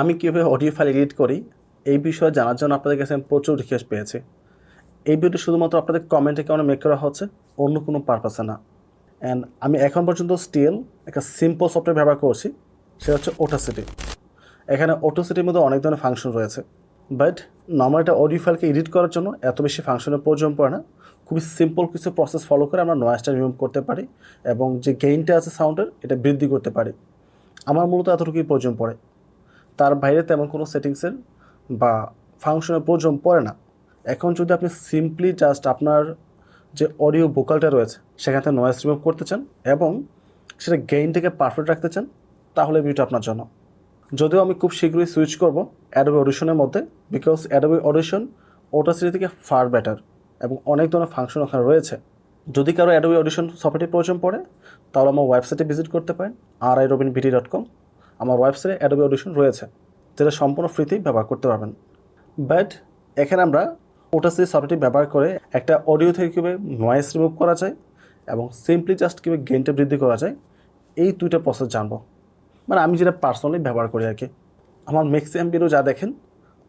আমি কীভাবে audio file edit করি, এই বিষয়ে জানার জন্য আপনাদের কাছে আমি প্রচুর রিকোয়েস্ট পেয়েছি। এই ভিডিও শুধুমাত্র আপনাদের কমেন্টে কারণে মেক করা হচ্ছে, অন্য কোনো পারপাসে না। অ্যান্ড আমি এখন পর্যন্ত স্টিল একটা সিম্পল সফটওয়্যার ব্যবহার করছি, সেটা হচ্ছে ওটাসিটি এখানে ওটোসিটির মধ্যে অনেক ধরনের ফাংশন রয়েছে। বাট নর্মাল একটা অডিও ফাইলকে এডিট করার জন্য এত বেশি ফাংশনের প্রয়োজন পড়ে না। খুবই সিম্পল কিছু প্রসেস ফলো করে আমরা নয়েজটা রিমুভ করতে পারি এবং যে গেইনটা আছে সাউন্ডের এটা বৃদ্ধি করতে পারি। আমার মূলত এতটুকুই প্রয়োজন পড়ে। তার বাইরে তেমন কোনো সেটিংসের বা ফাংশনের প্রয়োজন পড়ে না। এখন যদি আপনি সিম্পলি জাস্ট আপনার যে অডিও ভোকালটা রয়েছে, সেখান থেকে নয়েজ রিমুভ করতে চান এবং সেটা গেইনটাকে পারফেক্ট রাখতে চান, তাহলে ভিডিওটা আপনার জন্য। যদিও আমি খুব শীঘ্রই সুইচ করব অ্যাডোবি অডিশনের মধ্যে বিকজ অ্যাডোবি অডিশন ওটা সিটি থেকে ফার বেটার এবং অনেক ধরনের ফাংশন ওখানে রয়েছে। যদি কারও অ্যাডোবি অডিশন সফটওয়্যারটি প্রয়োজন পড়ে, তাহলে আমার ওয়েবসাইটে ভিজিট করতে পারেন আর I Robin VD dot com আমার ওয়েবসাইটে অ্যাডোবি অডিশন রয়েছে, যেটা সম্পূর্ণ ফ্রিতেই ব্যবহার করতে পারবেন। বাট এখানে আমরা ওটাসি সফটওয়্যারটি ব্যবহার করে একটা অডিও থেকে কীভাবে নয়েস রিমুভ করা যায় এবং সিম্পলি জাস্ট কীভাবে গেইনটা বৃদ্ধি করা যায়, এই দুইটা প্রসেস জানব। মানে আমি যেটা পার্সোনালি ব্যবহার করি আর কি। আমার ম্যাক্সিমাম ভিডিও যা দেখেন,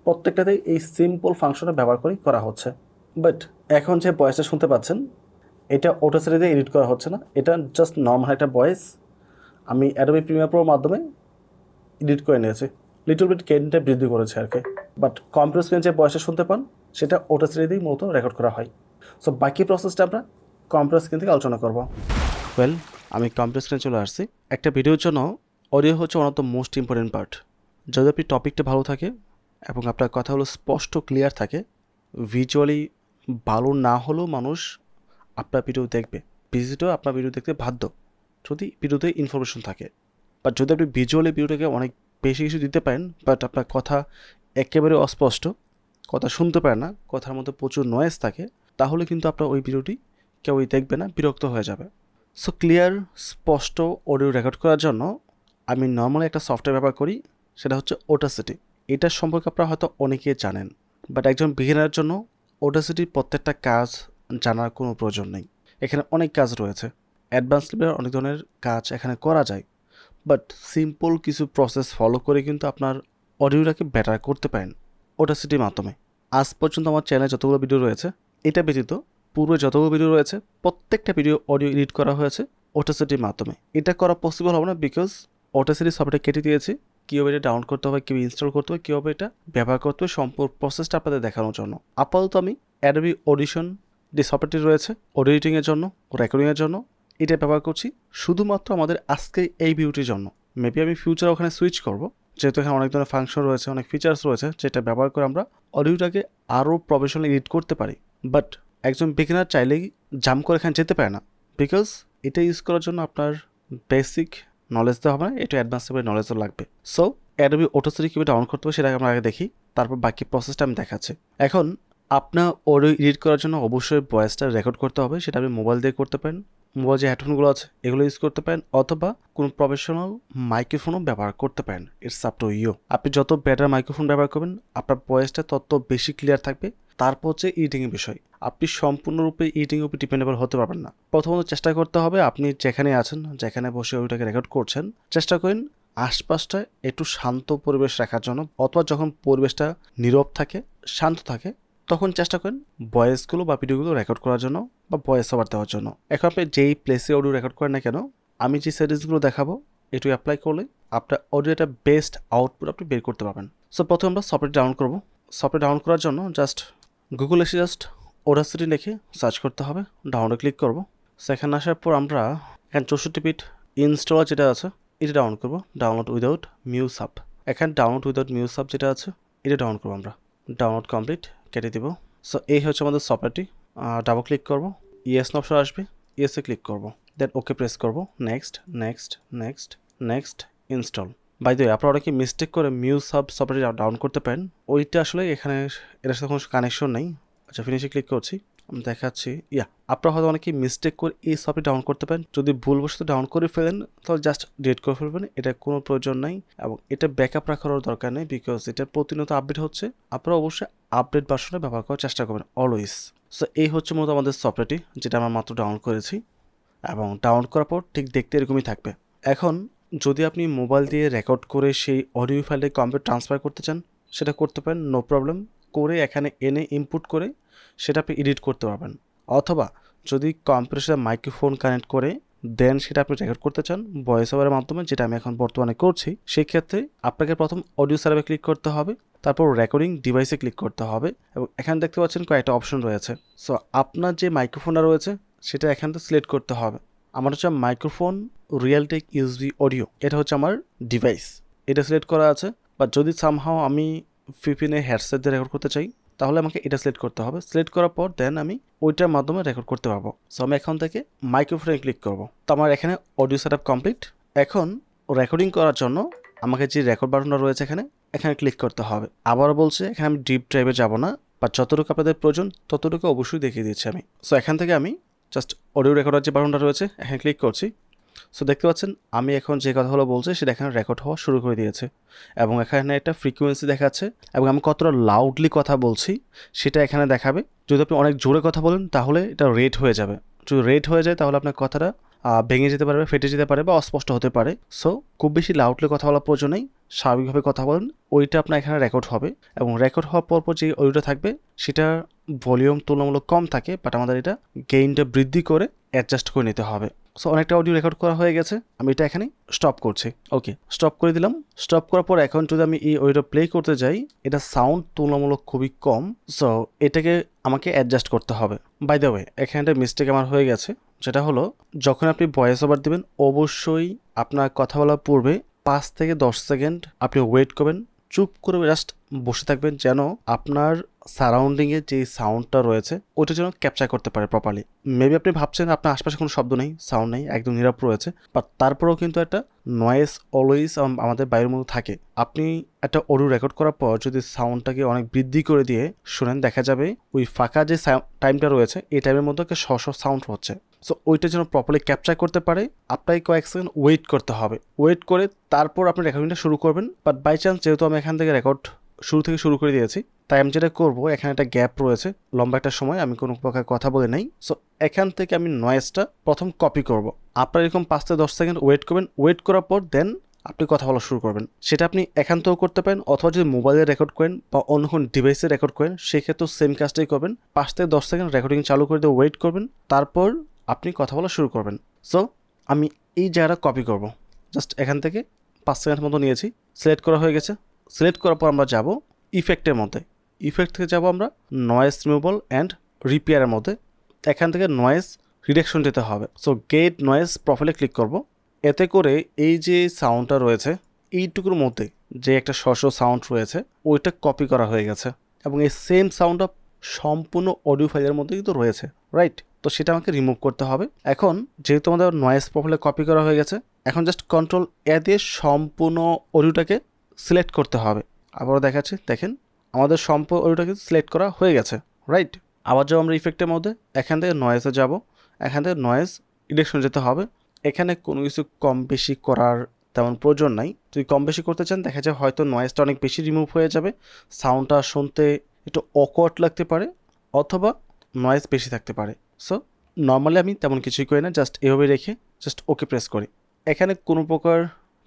প্রত্যেকটাতেই এই সিম্পল ফাংশনটা ব্যবহার করেই করা হচ্ছে। বাট এখন যে ভয়েসটা শুনতে পাচ্ছেন, এটা ওটোসেরিতে এডিট করা হচ্ছে না। এটা জাস্ট নর্মাল একটা ভয়েস আমি অ্যাডোবি প্রিমিয়ার প্রোর মাধ্যমে এডিট করে নিয়েছি। লিটল বিট কেনটা বৃদ্ধি করেছে আর কি। বাট কম্পিউটার স্ক্রিনে যে ভয়েসটা শুনতে পান, সেটা ওটোসেরিতেই মূলত রেকর্ড করা হয়। সো বাকি প্রসেসটা আমরা কম্পিউটার স্ক্রিন থেকে আলোচনা করব। ওয়েল আমি কম্পিউটার স্ক্রিনে চলে আসছি। একটা ভিডিওর জন্য অডিও হচ্ছে one of the most important part যদি আপনি টপিকটা ভালো থাকে এবং আপনার কথাগুলো স্পষ্ট ক্লিয়ার থাকে ভিজুয়ালি ভালো না হলেও মানুষ আপনার ভিডিও দেখবে। ভিজিটও আপনার ভিডিও দেখতে বাধ্য। যদি ভিডিওতে ইনফরমেশন থাকে। বাট যদি আপনি ভিজুয়ালি ভিডিওটাকে অনেক বেশি কিছু দিতে পারেন বাট আপনার কথা একেবারে অস্পষ্ট, কথা শুনতে পারে না, কথার মধ্যে প্রচুর নয়েজ থাকে, তাহলে কিন্তু আপনার ওই ভিডিওটি কেউই দেখবে না, বিরক্ত হয়ে যাবে। সো ক্লিয়ার স্পষ্ট অডিও রেকর্ড করার জন্য আমি নর্মালি একটা সফটওয়্যার ব্যবহার করি, সেটা হচ্ছে ওটাসিটি এটার সম্পর্কে আপনারা হয়তো অনেকেই জানেন বাট একজন বিগিনারের জন্য ওটাসিটির প্রত্যেকটা কাজ জানার কোনো প্রয়োজন নেই। এখানে অনেক কাজ রয়েছে। অ্যাডভান্স লেভেলের অনেক ধরনের কাজ এখানে করা যায়। বাট সিম্পল কিছু প্রসেস ফলো করে কিন্তু আপনার অডিওটাকে বেটার করতে পারেন ওটাসিটির মাধ্যমে। আজ পর্যন্ত আমার চ্যানেলে যতগুলো ভিডিও রয়েছে, এটা ব্যতীত পূর্বে যতগুলো ভিডিও রয়েছে, প্রত্যেকটা ভিডিও অডিও এডিট করা হয়েছে ওটাসিটির মাধ্যমে। এটা করা পসিবল হবে না বিকজ ওটাসিটি সফটওয়্যার কেটে দিয়েছি। কীভাবে এটা ডাউনলোড করতে হবে, কীভাবে ইনস্টল করতে হবে, কীভাবে এটা ব্যবহার করতে হবে, সম্পূর্ণ প্রসেসটা আপনাদের দেখানোর জন্য। আপাতত আমি অ্যাডবি অডিশন যে সফটওয়্যারটি রয়েছে অডিও এডিটিংয়ের জন্য রেকর্ডিংয়ের জন্য এটা ব্যবহার করছি। শুধুমাত্র আমাদের আজকে এই ভিউটির জন্য। মেবি আমি ফিউচার ওখানে সুইচ করব। যেহেতু এখানে অনেক ধরনের ফাংশন রয়েছে, অনেক ফিচার্স রয়েছে, যেটা ব্যবহার করে আমরা অডিওটাকে আরও প্রফেশনাল এডিট করতে পারি। বাট একজন বিগিনার চাইলেই জাম্প করে এখানে যেতে পারে না। বিকজ এটা ইউজ করার জন্য আপনার বেসিক নলেজ দেওয়া হবে না, একটু অ্যাডভান্স লেভেলের নলেজও লাগবে। সো অ্যাডোবি অটোসিটি কীভাবে ডাউন করতে হবে সেটাকে আমরা আগে দেখি, তারপর বাকি প্রসেসটা আমি দেখাচ্ছি। এখন, আপনার অডিও এডিট করার জন্য অবশ্যই ভয়েসটা রেকর্ড করতে হবে, সেটা আপনি মোবাইল দিয়ে করতে পারেন। মোবাইল যে হেডফোনগুলো আছে, এগুলো ইউজ করতে পারেন অথবা কোনো প্রফেশনাল মাইক্রোফোনও ব্যবহার করতে পারেন। ইটস আপ টু ইউ আপনি যত বেটার মাইক্রোফোন ব্যবহার করবেন, আপনার ভয়েসটা তত বেশি ক্লিয়ার থাকবে। তারপর হচ্ছে ইডিংয়ের বিষয়। আপনি সম্পূর্ণরূপে এডিটিংয়ের উপর ডিপেন্ডেবল হতে পারবেন না। প্রথমত চেষ্টা করতে হবে আপনি যেখানে আছেন, যেখানে বসে ওইটাকে রেকর্ড করছেন, চেষ্টা করেন আশপাশটা একটু শান্ত পরিবেশ রাখার জন্য। অথবা যখন পরিবেশটা নীরব থাকে, শান্ত থাকে তখন চেষ্টা করেন ভয়েসগুলো বা ভিডিওগুলো রেকর্ড করার জন্য বা ভয়েস ওভার দেওয়ার জন্য। এখন আপনি যেই প্লেসে অডিও রেকর্ড করেন না কেন, আমি যে সেটিংসগুলো দেখাবো, এটু অ্যাপ্লাই করলে আপনার অডিওটা বেস্ট আউটপুট আপনি বের করতে পারবেন। সো প্রথমে আমরা সফটওয়্যার ডাউন করব। সফটওয়্যার ডাউন করার জন্য জাস্ট গুগল এসে জাস্ট ওডাসিটি লিখে সার্চ করতে হবে। ডাউনলোডে ক্লিক করব। সেখানে আসার পর আমরা এখানে চৌষট্টি পিট ইনস্টলার যেটা আছে, এটা ডাউনলোড করব। ডাউনলোড উইদাউট মিউজ আপ এখানে ডাউনলোড উইদাউট মিউজ আপ যেটা আছে, এটা ডাউনলোড করব আমরা। ডাউনলোড কমপ্লিট কেটে দিব। সো এই হচ্ছে আমাদের সফটওয়্যারটি ডাবল ক্লিক করব। ইয়েস অপশন আসবে। ইয়েসে ক্লিক করব। দেন ওকে প্রেস করব। Next next next next install by the আপনারা অনেকে মিস্টেক করে মিউজ সাব সফটওয়্যার ডাউন করতে পারেন। ওইটা আসলে এখানে, এটার সাথে কোনো কানেকশন নেই। আচ্ছা ফিনিশে ক্লিক করছি। দেখাচ্ছি। ইয়া, আপনারা হয়তো অনেকেই মিস্টেক করে এই সফটওয়্যার ডাউন করতে পারেন। যদি ভুলবশত ডাউন করে ফেলেন, তাহলে জাস্ট ডিলিট করে ফেলবেন। এটা কোনো প্রয়োজন নাই এবং এটা ব্যাকআপ রাখারও দরকার নেই বিকজ এটা প্রতিনিয়ত আপডেট হচ্ছে। আপনারা অবশ্যই আপডেট ভার্সনে ব্যবহার করার চেষ্টা করবেন অলওয়েজ সো এই হচ্ছে মূলত আমাদের সফটওয়্যারটি যেটা আমরা মাত্র ডাউনলোড করেছি এবং ডাউনলোড করার পর ঠিক দেখতে এরকমই থাকবে। এখন, যদি আপনি মোবাইল দিয়ে রেকর্ড করে সেই অডিও ফাইলটাকে কম্পিউটার ট্রান্সফার করতে চান, সেটা করতে পারেন নো প্রবলেম করে এখানে এনে ইনপুট করে সেটা আপনি এডিট করতে পারবেন। অথবা যদি কম্পিউটার মাইক্রোফোন কানেক্ট করে দেন সেটা আপনি রেকর্ড করতে চান ভয়েস ওভারের মাধ্যমে, যেটা আমি এখন বর্তমানে করছি, সেই ক্ষেত্রে আপনাকে প্রথম অডিও সার্ভে ক্লিক করতে হবে, তারপর রেকর্ডিং ডিভাইসে ক্লিক করতে হবে এবং এখানে দেখতে পাচ্ছেন কয়েকটা অপশন রয়েছে। সো আপনার যে মাইক্রোফোনটা রয়েছে, সেটা এখান থেকে সিলেক্ট করতে হবে। আমার হচ্ছে মাইক্রোফোন রিয়েলটেক ইউএসবি অডিও এটা হচ্ছে আমার ডিভাইস এটা সিলেক্ট করা আছে বা যদি সামহাও আমি ফিফিনে হেডসেট দিয়ে রেকর্ড করতে চাই, তাহলে আমাকে এটা সিলেক্ট করতে হবে। সিলেক্ট করার পর দেন আমি ওইটার মাধ্যমে রেকর্ড করতে পারব। সো আমি এখন থেকে মাইক্রোফোনে ক্লিক করব। তো আমার এখানে অডিও সেট কমপ্লিট এখন রেকর্ডিং করার জন্য আমাকে যে রেকর্ড বাটনটা রয়েছে এখানে এখানে ক্লিক করতে হবে। আবারও বলছে, এখানে আমি ডিপ ড্রাইভে যাব না, বা যতটুকু আপনাদের প্রয়োজন, ততটুকু অবশ্যই দেখিয়ে দিচ্ছি আমি। সো এখান থেকে আমি জাস্ট অডিও রেকর্ডার যে বাটনটা রয়েছে, এখানে ক্লিক করছি। সো দেখতে পাচ্ছেন, আমি এখন যে কথাগুলো বলছি সেটা এখানে রেকর্ড হওয়া শুরু করে দিয়েছে। এবং এখানে একটা ফ্রিকোয়েন্সি দেখাচ্ছে এবং আমি কতটা লাউডলি কথা বলছি সেটা এখানে দেখাবে। যদি আপনি অনেক জোরে কথা বলেন, তাহলে এটা রেড হয়ে যাবে। যদি রেড হয়ে যায়, তাহলে আপনার কথাটা ভেঙে যেতে পারবে, ফেটে যেতে পারে বা অস্পষ্ট হতে পারে। সো খুব বেশি লাউডলি কথা বলার প্রয়োজন নেই। স্বাভাবিকভাবে কথা বলেন, ওইটা আপনার এখানে রেকর্ড হবে। এবং রেকর্ড হওয়ার পর পর যে অডিওটা থাকবে, সেটা ভলিউম তুলনামূলক কম থাকে বাট আমাদের এটা গেইনটা বৃদ্ধি করে অ্যাডজাস্ট করে নিতে হবে। সো অনেকটা অডিও রেকর্ড করা হয়ে গেছে। আমি এটা এখানে স্টপ করছি। ওকে স্টপ করে দিলাম। স্টপ করার পর এখন যদি আমি এই অডিও প্লে করতে যাই এটা সাউন্ড তুলনামূলক খুবই কম। সো এটাকে আমাকে অ্যাডজাস্ট করতে হবে। বাই দ্য ওয়ে এখানে একটা মিস্টেক আমার হয়ে গেছে। যেটা হলো যখন আপনি ভয়েস ওভার দেবেন অবশ্যই আপনার কথা বলার পূর্বে পাঁচ থেকে দশ সেকেন্ড আপনি ওয়েট করবেন। চুপ করে জাস্ট বসে থাকবেন যেন আপনার সারাউন্ডিংয়ে যে সাউন্ডটা রয়েছে ওটা যেন ক্যাপচার করতে পারে প্রপারলি মেবি আপনি ভাবছেন আপনার আশপাশে কোনো শব্দ নেই সাউন্ড নেই, একদম নীরব রয়েছে বাট তারপরেও কিন্তু একটা নয়েস অলওয়েজ আমাদের বাইরের মধ্যে থাকে। আপনি একটা অডিও রেকর্ড করার পর যদি সাউন্ডটাকে অনেক বৃদ্ধি করে দিয়ে শোনেন, দেখা যাবে ওই ফাঁকা যে টাইমটা রয়েছে, এই টাইমের মধ্যে একটা শ সাউন্ড হচ্ছে। সো ওইটা যেন প্রপারলি ক্যাপচার করতে পারে, আপনাকে কয়েক সেকেন্ড ওয়েট করতে হবে। ওয়েট করে তারপর আপনি রেকর্ডিংটা শুরু করবেন বাট বাই চান্স যেহেতু আমি এখান থেকে রেকর্ড শুরু থেকে শুরু করে দিয়েছি। তাই আমি যেটা করব, এখানে একটা গ্যাপ রয়েছে। লম্বা একটা সময়, আমি কোনো প্রকার কথা বলে নাই। সো এখান থেকে আমি নয়েজটা প্রথম কপি করব। আপনার এরকম পাঁচ থেকে দশ সেকেন্ড ওয়েট করবেন। ওয়েট করার পর দেন আপনি কথা বলা শুরু করবেন। সেটা আপনি এখান থেকেও করতে পারেন অথবা যদি মোবাইলে রেকর্ড করেন বা অন্য কোনো ডিভাইসে রেকর্ড করেন, সেক্ষেত্রেও সেম কাজটাই করবেন। পাঁচ থেকে দশ সেকেন্ড রেকর্ডিং চালু করে দিয়ে ওয়েট করবেন। তারপর আপনি কথা বলা শুরু করবেন। সো আমি এই জায়গাটা কপি করব। জাস্ট এখান থেকে পাঁচ সেকেন্ড মতো নিয়েছি। সিলেক্ট করা হয়ে গেছে। সিলেক্ট করার পর আমরা যাব ইফেক্টের মধ্যে। ইফেক্ট থেকে যাব আমরা নয়েজ রিমুভাল অ্যান্ড রিপেয়ারের মধ্যে। এখান থেকে নয়েজ রিডাকশন দিতে হবে। সো গেট নয়েজ প্রোফাইলে ক্লিক করব। এতে করে এই যে সাউন্ডটা রয়েছে, এইটুকুর মধ্যে যে একটা শস্য সাউন্ড রয়েছে, ওইটা কপি করা হয়ে গেছে। এবং এই সেম সাউন্ডটা সম্পূর্ণ অডিও ফাইলের মধ্যে কিন্তু রয়েছে রাইট তো সেটা আমাকে রিমুভ করতে হবে। এখন যেহেতু আমাদের নয়েজ প্রোফাইলে কপি করা হয়ে গেছে, এখন জাস্ট কন্ট্রোল এ দিয়ে সম্পূর্ণ অডিওটাকে সিলেক্ট করতে হবে। আবারও দেখাচ্ছি, দেখেন, আমাদের সম্পূর্ণ অডিওটাকে সিলেক্ট করা হয়ে গেছে রাইট আবার যাব আমরা ইফেক্টের মধ্যে, এখান থেকে নয়েজে যাব, এখান থেকে নয়েজ ইলেকশন যেতে হবে। এখানে কোনো কিছু কম বেশি করার তেমন প্রয়োজন নাই। যদি কম বেশি করতে চান, দেখা যায় হয়তো নয়েজটা অনেক বেশি রিমুভ হয়ে যাবে সাউন্ডটা শুনতে একটু অকওয়ার্ড লাগতে পারে, অথবা নয়েজ বেশি থাকতে পারে। সো নর্মালি আমি তেমন কিছুই করি না জাস্ট এভাবে রেখে জাস্ট ওকে প্রেস করি। এখানে কোনো প্রকার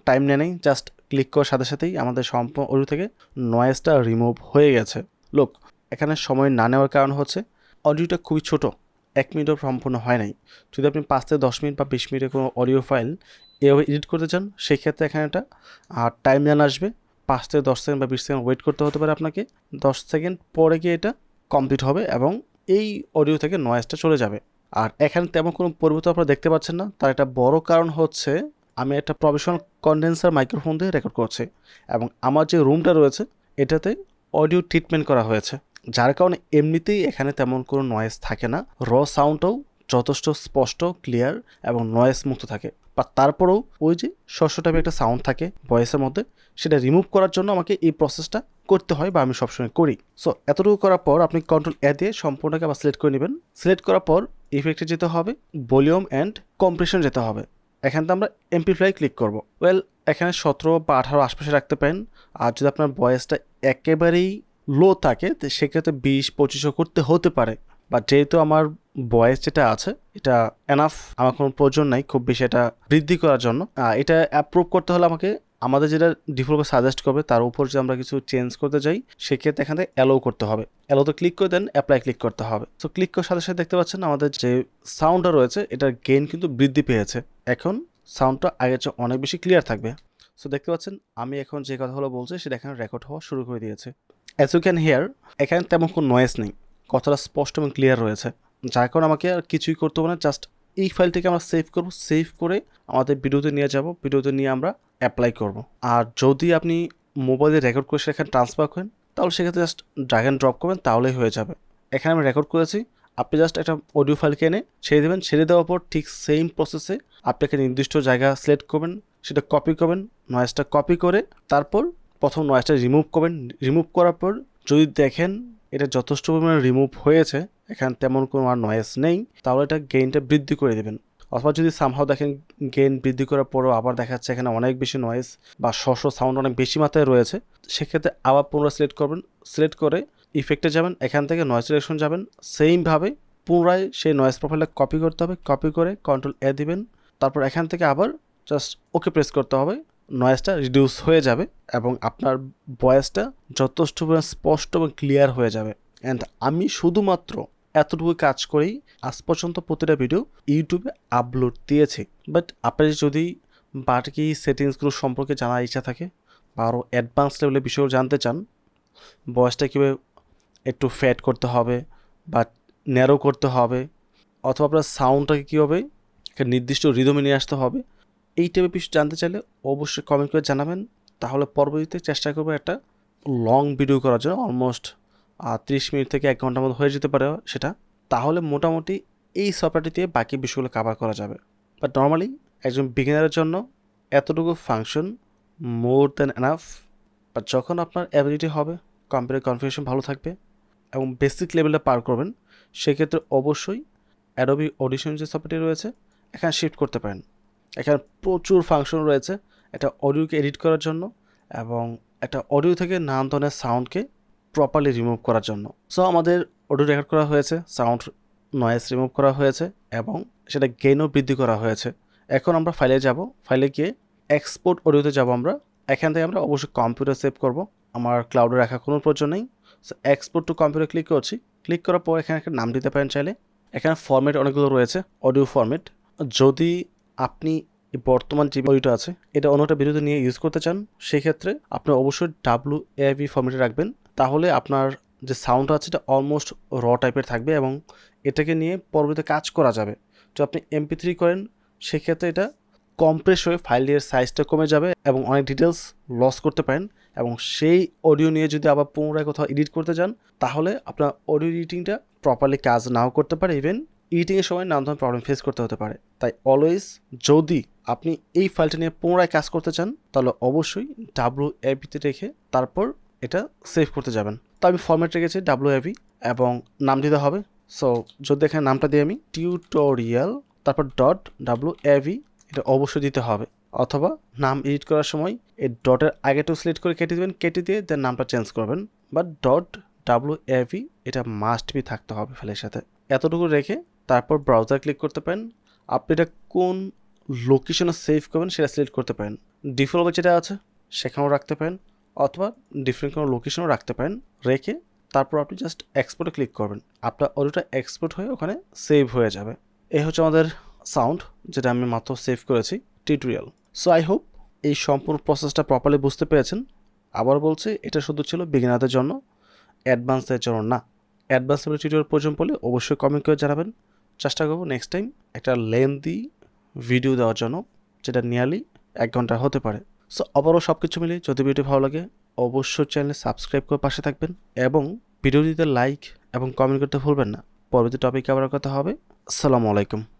টাইম নেয় নেই জাস্ট ক্লিক করার সাথে সাথেই আমাদের সম্পূর্ণ অডিও থেকে নয়েজটা রিমুভ হয়ে গেছে। লোক এখানে সময় না নেওয়ার কারণ হচ্ছে অডিওটা খুবই ছোট, এক মিনিটও সম্পূর্ণ হয় নাই। যদি আপনি পাঁচ থেকে দশ মিনিট বা বিশ মিনিটের কোনো অডিও ফাইল এভাবে এডিট করতে চান সেই ক্ষেত্রে এখানে একটা টাইম লাইন আসবে। পাঁচ থেকে দশ সেকেন্ড বা বিশ সেকেন্ড ওয়েট করতে হতে পারে আপনাকে। দশ সেকেন্ড পরে গিয়ে এটা কমপ্লিট হবে এবং এই অডিও থেকে নয়েজটা চলে যাবে। আর এখানে তেমন কোনো পরিবর্তন আপনারা দেখতে পাচ্ছেন না। তার একটা বড় কারণ হচ্ছে আমি একটা প্রফেশনাল কন্ডেন্সার মাইক্রোফোন দিয়ে রেকর্ড করছি এবং আমার যে রুমটা রয়েছে, এটাতে অডিও ট্রিটমেন্ট করা হয়েছে। যার কারণে এমনিতেই এখানে তেমন কোনো নয়েজ থাকে না। র সাউন্ডটাও যথেষ্ট স্পষ্ট ক্লিয়ার এবং নয়েজ মুক্ত থাকে। বা তারপরেও ওই যে ষষ্ঠ টাইপের একটা সাউন্ড থাকে ভয়েসের মধ্যে, সেটা রিমুভ করার জন্য আমাকে এই প্রসেসটা করতে হয় বা আমি সবসময় করি। সো এতটুকু করার পর আপনি কন্ট্রোল এ দিয়ে সম্পূর্ণকে আবার সিলেক্ট করে নেবেন। সিলেক্ট করার পর ইফেক্টে যেতে হবে ভলিউম অ্যান্ড কম্প্রেশন যেতে হবে। এখানে তো আমরা এমপ্লিফাই ক্লিক করব। ওয়েল এখানে সতেরো বা আঠারো আশপাশে রাখতে পারেন। আর যদি আপনার বয়সটা একেবারেই লো থাকে, তো সেক্ষেত্রে বিশ, পঁচিশও করতে হতে পারে। বা যেহেতু আমার বয়স যেটা আছে, এটা এনাফ আমার কোনো প্রয়োজন নাই খুব বেশি এটা বৃদ্ধি করার জন্য। এটা অ্যাপ্রুভ করতে হলে আমাকে আমাদের যেটা ডিফল্ট সাজেস্ট করবে, তার উপর যে আমরা কিছু চেঞ্জ করতে যাই সেক্ষেত্রে এখান অ্যালো করতে হবে। অ্যালোতে ক্লিক করে দেন অ্যাপ্লাই ক্লিক করতে হবে। তো ক্লিক করার সাথে সাথে দেখতে পাচ্ছেন আমাদের যে সাউন্ডটা রয়েছে, এটার গেইন কিন্তু বৃদ্ধি পেয়েছে। এখন সাউন্ডটা আগের চেয়ে অনেক বেশি ক্লিয়ার থাকবে। সো দেখতে পাচ্ছেন, আমি এখন যে কথাগুলো বলছি, সেটা এখানে রেকর্ড হওয়া শুরু করে দিয়েছে। অ্যাজ ইউ ক্যান হেয়ার এখানে তেমন কোনো নয়েস নেই। কথাটা স্পষ্ট এবং ক্লিয়ার রয়েছে। যার কারণে আমাকে আর কিছুই করতে হবে না জাস্ট এই ফাইলটিকে আমরা সেভ করব। সেভ করে আমাদের ভিডিওতে নিয়ে যাব। ভিডিওতে নিয়ে আমরা অ্যাপ্লাই করব। আর যদি আপনি মোবাইলে রেকর্ড করে সেখানে ট্রান্সফার করেন, তাহলে সেক্ষেত্রে জাস্ট ড্রাগ অ্যান্ড ড্রপ করবেন, তাহলেই হয়ে যাবে। এখানে আমি রেকর্ড করেছি। আপনি জাস্ট একটা অডিও ফাইল এনে ছেড়ে দেবেন। ছেড়ে দেওয়ার পর ঠিক সেম প্রসেসে আপনি একটা নির্দিষ্ট জায়গা সিলেক্ট করবেন। সেটা কপি করবেন নয়েজটা কপি করে তারপর প্রথম নয়েজটা রিমুভ করবেন। রিমুভ করার পর যদি দেখেন এটা যথেষ্ট পরিমাণে রিমুভ হয়েছে, এখানে তেমন কোনো আর নয়েজ নেই, তাহলে এটা গেইনটা বৃদ্ধি করে দেবেন। অথবা যদি সামহাও দেখেন গেইন বৃদ্ধি করার পরও আবার দেখা যাচ্ছে এখানে অনেক বেশি নয়েস বা শস্য সাউন্ড অনেক বেশি মাত্রায় রয়েছে, সেক্ষেত্রে আবার পুনরায় সিলেক্ট করবেন। সিলেক্ট করে ইফেক্টে যাবেন, এখান থেকে নয়েজ সিলেকশন যাবেন। সেইমভাবে পুনরায় সেই নয়েজ প্রোফাইলটা কপি করতে হবে। কপি করে কন্ট্রোল এ দিবেন, তারপর এখান থেকে আবার জাস্ট ওকে প্রেস করতে হবে। নয়েজটা রিডিউস হয়ে যাবে এবং আপনার ভয়েসটা যথেষ্ট স্পষ্ট এবং ক্লিয়ার হয়ে যাবে। অ্যান্ড আমি শুধুমাত্র এতটুকু কাজ করেই আজ পর্যন্ত প্রতিটা ভিডিও ইউটিউবে আপলোড দিয়েছি। বাট আপনার যদি বাকি সেটিংসগুলো সম্পর্কে জানার ইচ্ছা থাকে বা আরও অ্যাডভান্স লেভেলের বিষয়গুলো জানতে চান বয়সটা কীভাবে একটু ফ্যাট করতে হবে বা ন্যারো করতে হবে, অথবা আপনার সাউন্ডটাকে কীভাবে একটা নির্দিষ্ট রিদমে নিয়ে আসতে হবে এই টাইপের বিষয় জানতে চাইলে অবশ্যই কমেন্ট করে জানাবেন। তাহলে পরবর্তীতে চেষ্টা করব একটা লং ভিডিও করার জন্য অলমোস্ট তিরিশ মিনিট থেকে এক ঘণ্টার মতো হয়ে যেতে পারে সেটা। তাহলে মোটামুটি এই সফটওয়্যারটি দিয়ে বাকি বিষয়গুলো কাভার করা যাবে। বাট নর্মালি একজন বিগিনারের জন্য এতটুকু function more than enough but যখন আপনার অ্যাবিলিটি হবে কম্পিউটার কনফিগারেশন ভালো থাকবে এবং বেসিক লেভেলটা পার করবেন, সেক্ষেত্রে অবশ্যই অ্যাডোবি অডিশন যে সফটওয়্যারটি রয়েছে, এখানে শিফট করতে পারেন। এখানে প্রচুর ফাংশন রয়েছে। একটা অডিওকে এডিট করার জন্য এবং একটা অডিও থেকে নানান ধরনের সাউন্ডকে প্রপারলি রিমুভ করার জন্য। সো আমাদের অডিও রেকর্ড করা হয়েছে সাউন্ড নয়েস রিমুভ করা হয়েছে এবং সেটা গেইনও বৃদ্ধি করা হয়েছে। এখন আমরা ফাইলে যাব। ফাইলে গিয়ে এক্সপোর্ট অডিওতে যাব আমরা। এখান থেকে আমরা অবশ্যই কম্পিউটার সেভ করব। আমার ক্লাউডে রাখার কোনো প্রয়োজন নেই। So export to computer click করছি। ক্লিক করার পর এখানে একটা নাম দিতে পারেন চাইলে। এখানে ফরম্যাট অনেকগুলো রয়েছে অডিও ফরম্যাট যদি আপনি বর্তমান যে বইটা আছে, এটা অন্যটা বিরুদ্ধে নিয়ে ইউজ করতে চান, সেক্ষেত্রে আপনি অবশ্যই ডাব্লু এভি ফর্মেটে রাখবেন। তাহলে আপনার যে সাউন্ড আছে, এটা অলমোস্ট র টাইপের থাকবে এবং এটাকে নিয়ে পরবর্তীতে কাজ করা যাবে। তো আপনি এমপি থ্রি করেন, সেক্ষেত্রে এটা কম্প্রেস হয়ে ফাইলের সাইজটা কমে যাবে এবং অনেক ডিটেলস লস করতে পারেন এবং সেই অডিও নিয়ে যদি আবার পুনরায় কোথাও এডিট করতে যান তাহলে আপনার অডিও এডিটিংটা প্রপারলি কাজ নাও করতে পারে ইভেন এডিটিংয়ের সময় নানা ধরনের প্রবলেম ফেস করতে হতে পারে। তাই অলওয়েজ যদি আপনি এই ফাইলটা নিয়ে পুনরায় কাজ করতে চান, তাহলে অবশ্যই ডাব্লু এভিতে রেখে তারপর এটা সেভ করতে যাবেন। তো আমি ফরম্যাট রেখেছি ডাব্লু এভি এবং নাম দিতে হবে। সো যদি এখানে নামটা দিই আমি টিউটোরিয়াল তারপর ডট ডাব্লু এভি এটা অবশ্যই দিতে হবে। অথবা নাম এডিট করার সময় এই ডটের আগে একটু সিলেক্ট করে কেটে দেবেন, কেটে দিয়ে দেন নামটা চেঞ্জ করবেন। বাট ডট ডাব্লু এভি এটা মাস্ট বি থাকতে হবে ফাইলের সাথে। এতটুকু রেখে তারপর ব্রাউজার ক্লিক করতে পারেন। আপনি এটা কোন লোকেশনে সেভ করবেন সেটা সিলেক্ট করতে পারেন। ডিফল্ট যেটা আছে, সেখানেও রাখতে পারেন। অথবা ডিফারেন্ট কোনো লোকেশনও রাখতে পারেন। রেখে তারপর আপনি জাস্ট এক্সপোর্টে ক্লিক করবেন। আপনার অডিওটা এক্সপোর্ট হয়ে ওখানে সেভ হয়ে যাবে। এই হচ্ছে আমাদের সাউন্ড যেটা আমি মাত্র সেভ করেছি টিউটোরিয়াল সো আই হোপ এই সম্পূর্ণ প্রসেসটা প্রপারলি বুঝতে পেরেছেন। আবার বলছি, এটা শুধু ছিল বিগিনারদের জন্য অ্যাডভান্সদের জন্য না। অ্যাডভান্স টিউটোরিয়াল প্রয়োজন পড়লে অবশ্যই কমেন্ট করে জানাবেন। চেষ্টা করব নেক্সট টাইম একটা লেন্দি ভিডিও দেওয়ার জন্য, যেটা নিয়ারলি এক ঘণ্টা হতে পারে। সো আবারও সব কিছু মিলে যদি ভিডিও ভালো লাগে, অবশ্যই চ্যানেলে সাবস্ক্রাইব করে পাশে থাকবেন এবং ভিডিওটিতে লাইক এবং কমেন্ট করতে ভুলবেন না। পরবর্তী টপিক আবার কথা হবে। আসসালামু আলাইকুম।